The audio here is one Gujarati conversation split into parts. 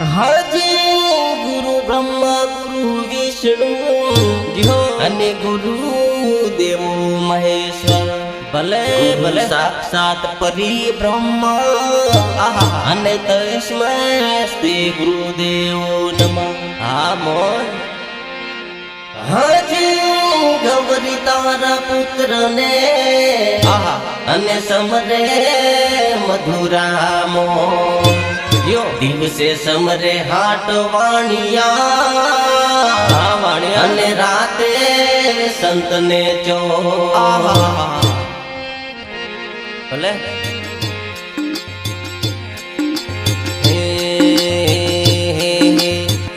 હાજી ગુરુ બ્રહ્મા, ગુરુ વિષ્ણુ અને ગુરુ દેવો મહેશ્વર. ભલે ભલે સાક્ષાત પરી બ્રહ્મ અને તસ્મૈ શ્રી ગુરુદેવો નમઃ. હા મોન હજી ગૌરી તારા પુત્ર ને અને સમરે મધુરામો યો દિવસે સમરે હાટ વાણિયા. અને રાતે સંતને ચો. ભલે.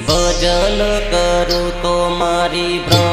ભજન કરું તો મારી ભ્રમણા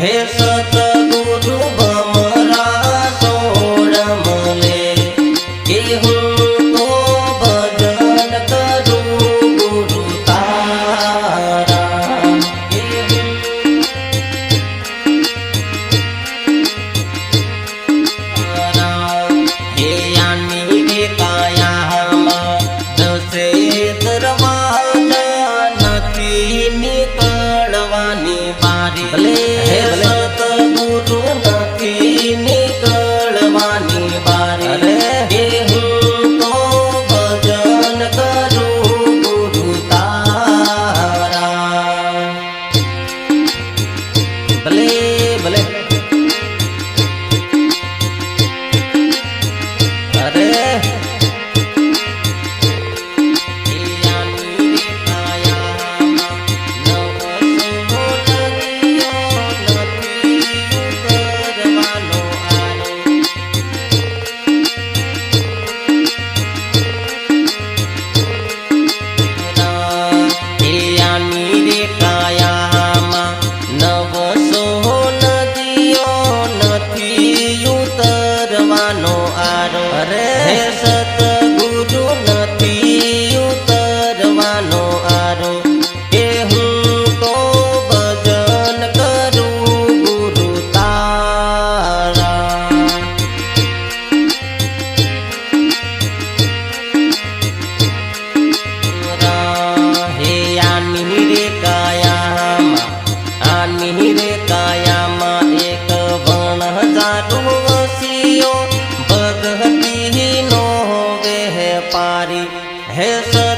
હે સત હે